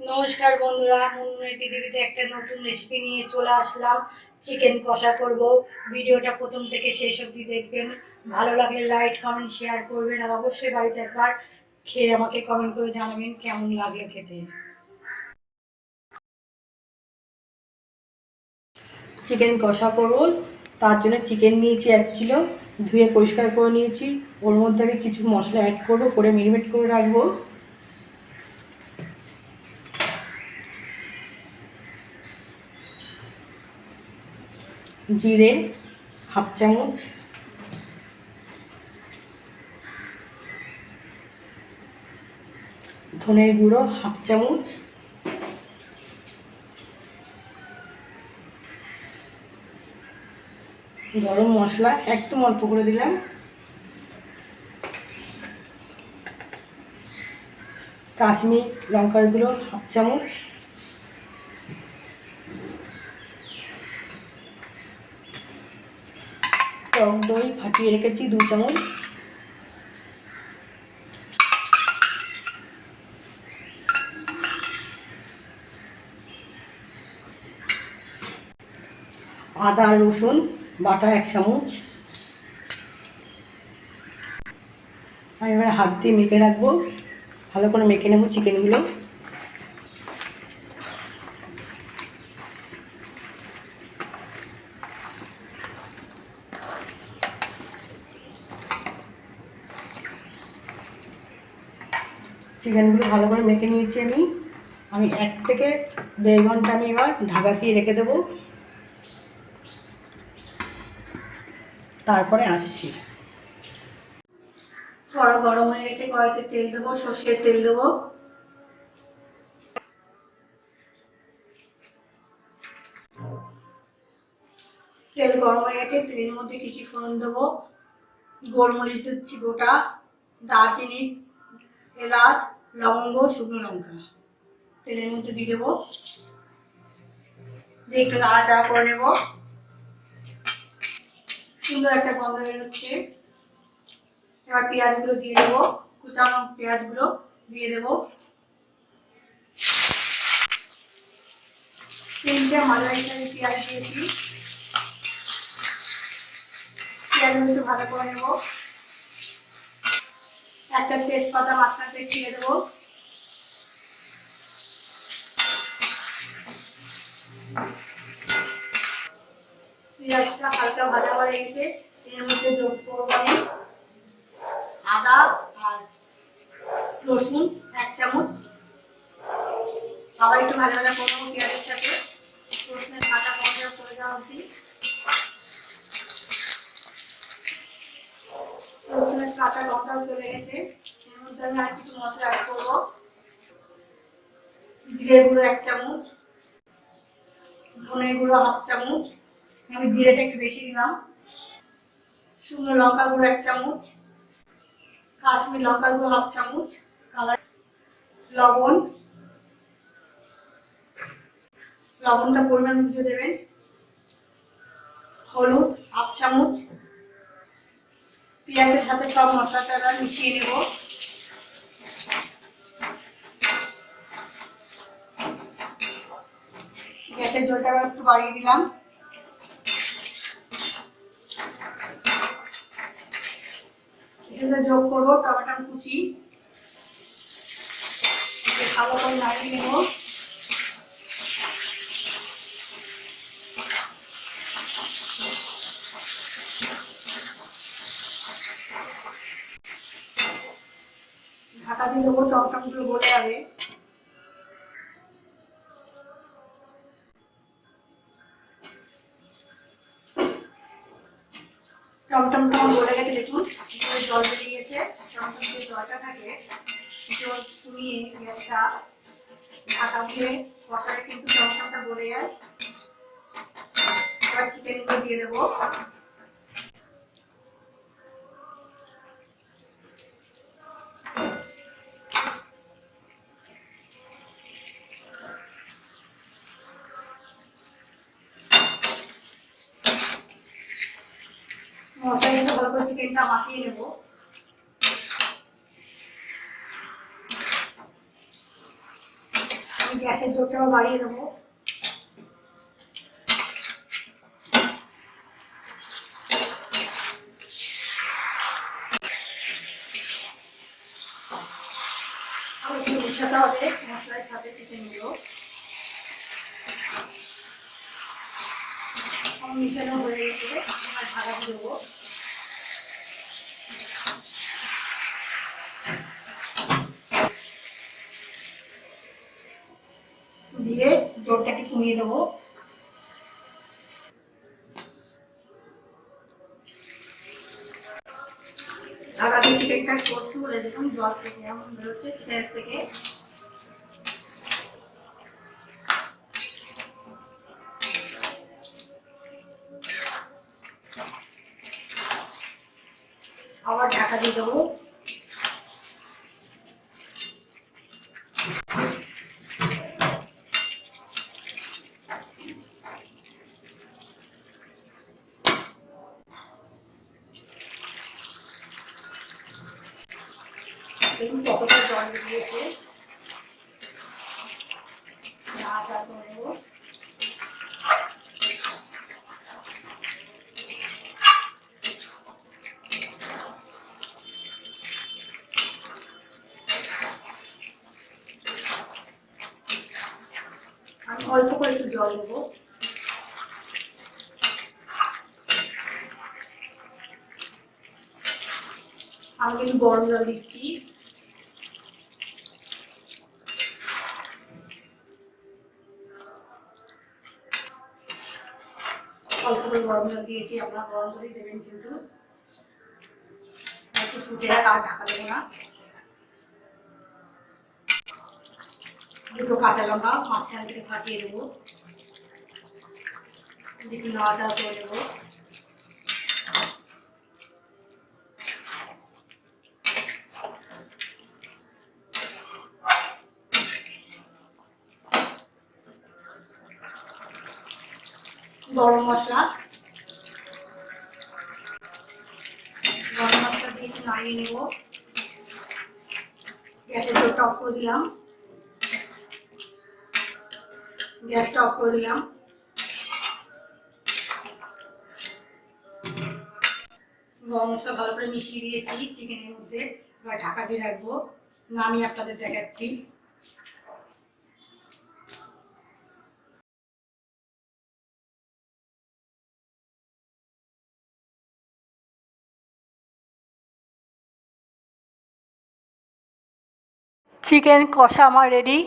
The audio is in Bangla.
নমস্কার বন্ধুরা মুন্নুই পৃথিবীতে একটা নতুন রেসিপি নিয়ে চলে আসলাম। চিকেন কষা করব। ভিডিওটা প্রথম থেকে শেষ অবধি দেখবেন। ভালো লাগলে লাইক কমেন্ট শেয়ার করবেন আর অবশ্যই বাড়িতে একবার খেয়ে আমাকে কমেন্ট করে জানাবেন কেমন লাগল খেতে। চিকেন কষা করব। তার জন্য চিকেন নিয়েছি এক কিলো ধুয়ে পরিষ্কার করে নিয়েছি। ওর মধ্যে আমি কিছু মশলা অ্যাড করব, করে মেরিনেট করে রাখব। জিরে, হাফ চামচ। ধনের গুঁড়ো, হাফ চামচ। গরম মশলা একদম অল্প করে দিলাম। কাশ্মীর লঙ্কার গুঁড়ো, হাফ চামচ। টক দই ফাটিয়ে রেখেছি, দু চামচ। আদা, রসুন, বাটা এক চামচ। আমি এবার হাত দিয়ে মেখে রাখব। ভালো করে মেখে নেব চিকেনগুলো। চিকেনগুলো ভালো করে মেখে নিয়েছি আমি। আমি এক থেকে দেড় ঘণ্টা আমি এবার ঢাকা দিয়ে রেখে দেবো। তারপরে আসছি। কড়া গরম হয়ে গেছে, কড়াইতে তেল দেবো, সর্ষের তেল দেবো। তেল গরম হয়ে গেছে, তেলের মধ্যে কী কী ফোড়ন দেবো? গোলমরিচ দিচ্ছি গোটা, দারচিনি, এলাচ লবঙ্গ, শুকনো লঙ্কা। তেলের মধ্যে দিয়ে দেবো। দিয়ে একটু নাড়াচাড়া করে নেব। সুন্দর একটা গন্ধ বেরোচ্ছে। এবার পেঁয়াজগুলো দিয়ে দেবো। কুচানো পেঁয়াজগুলো দিয়ে দেবো। তিনটে মাঝারি সাইজ পেঁয়াজ দিয়েছি। পেঁয়াজগুলো একটু ভালো করে নেব। একটা তেজপাতা মাঝখানতে ছিঁড়ে দেবো। পেঁয়াজটা হালকা ভাজা হয়ে গেছে, এর মধ্যে যোগ করব আমি আদা আর রসুন, এক চামচ। আবার একটু ভাজা ভাজা করব পেঁয়াজের সাথে। রসুনের কাঁচা পঞ্চা করে দেওয়া অবধি। রসুনের কাঁচা লঙ্কাও চলে গেছে। জিরে গুঁড়ো এক চামচ ধনে গুঁড়ো হাফ চামচ, আমি জিরেটা একটু বেশি দিলাম। শুকনো লঙ্কা গুঁড়ো এক চামচ, কাশ্মীর লঙ্কা গুঁড়ো হাফ চামচ, কালার লবণ। লবণটা পরিমাণ বুঝে দেবেন। হলুদ হাফ চামচ পেঁয়াজের সাথে সব মশলাটা এবার মিশিয়ে নেব। গ্যাসের জলটা একটু বাড়িয়ে দিলাম। যোগ করব টমেটো কুচি। ভালো করে নাড়িয়ে নেব। দিয়ে দেবো টমেটোগুলো গলে যাবে। টমটম বলে গেছে, দেখুন জল বেরিয়ে গেছে। টমটম যে জলটা থাকে, জল পুড়িয়ে গ্যাসটা ঢাকা দিয়ে কষালে কিন্তু টমটমটা গলে যায়। চিকেনগুলো দিয়ে দেবো মশলা কিন্তু ভালো চিকেনটা মাখিয়ে নেব। আমি গ্যাসের জোরটাও বাড়িয়ে হবে, মশলার সাথে গুলো আমার মিশানো হয়ে গেছে আমার দিয়ে দেবো। কমিয়ে দেবো দিয়ে চিকেনটা করতে বলে জল থেকে এমন বেরোচ্ছে চিকেনের থেকে। আবার ঢাকা দিয়ে দেবো। দেখুন কতটা জল বেরিয়েছে। আটা করে দেবো আমি অল্প করে একটু জল দেবো। আমি কিন্তু গরম জল দিচ্ছি। করে গরম জল দিয়েছি, আপনারা গরম জলই দেবেন কিন্তু। একটু ফুটে রাখ ঢাকা দেবো না। দুটো কাঁচা লঙ্কা, মাঝখান থেকে ফাটিয়ে দেবো। একটু নাড়াচাড়া করে দেবো গরম মশলা। গরম মশলা দিয়ে একটু নাড়িয়ে নেব। গ্যাসের জোরটা অফ করে দিলাম। গ্যাসটা অফ করে দিলাম। গরম মশলা ভালো করে মিশিয়ে দিয়েছি, চিকেনের মধ্যে। এবার ঢাকা দিয়ে রাখব। নামিয়ে আপনাদের দেখাচ্ছি। চিকেন কষা আমার রেডি